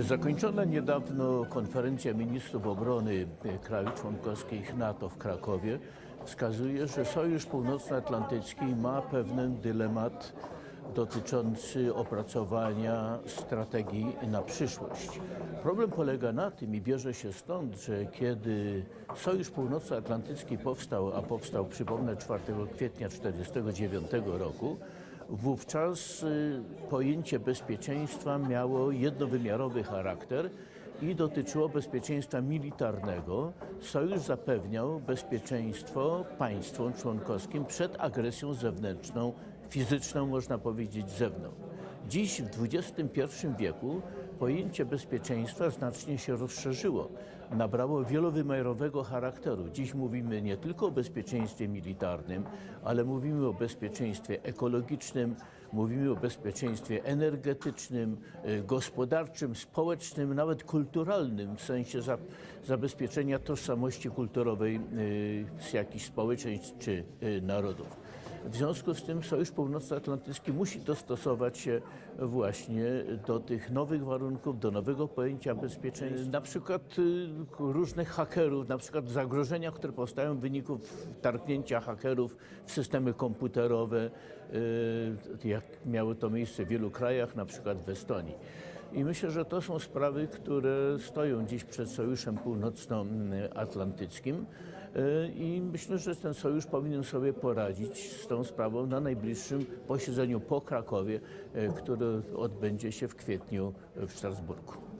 Zakończona niedawno konferencja ministrów obrony krajów członkowskich NATO w Krakowie wskazuje, że Sojusz Północnoatlantycki ma pewien dylemat dotyczący opracowania strategii na przyszłość. Problem polega na tym i bierze się stąd, że kiedy Sojusz Północnoatlantycki powstał, a powstał, przypomnę, 4 kwietnia 1949 roku, Wówczas y, pojęcie bezpieczeństwa miało jednowymiarowy charakter i dotyczyło bezpieczeństwa militarnego. Sojusz zapewniał bezpieczeństwo państwom członkowskim przed agresją zewnętrzną, fizyczną można powiedzieć z zewnątrz. Dziś w XXI wieku pojęcie bezpieczeństwa znacznie się rozszerzyło. Nabrało wielowymiarowego charakteru. Dziś mówimy nie tylko o bezpieczeństwie militarnym, ale mówimy o bezpieczeństwie ekologicznym, mówimy o bezpieczeństwie energetycznym, y, gospodarczym, społecznym, nawet kulturalnym, w sensie za, zabezpieczenia tożsamości kulturowej y, z jakichś społeczeństw czy y, narodów. W związku z tym Sojusz Północnoatlantycki musi dostosować się właśnie do tych nowych warunków, do nowego pojęcia bezpieczeństwa. Na przykład y, różnych hakerów, na przykład zagrożenia, które powstają w wyniku targnięcia hakerów w systemy komputerowe, y, jak miało to miejsce w wielu krajach, na przykład w Estonii. I myślę, że to są sprawy, które stoją dziś przed Sojuszem Północnoatlantyckim y, i myślę, że ten sojusz powinien sobie poradzić z tą sprawą na najbliższym posiedzeniu po Krakowie, y, które odbędzie się w kwietniu w Strasburgu.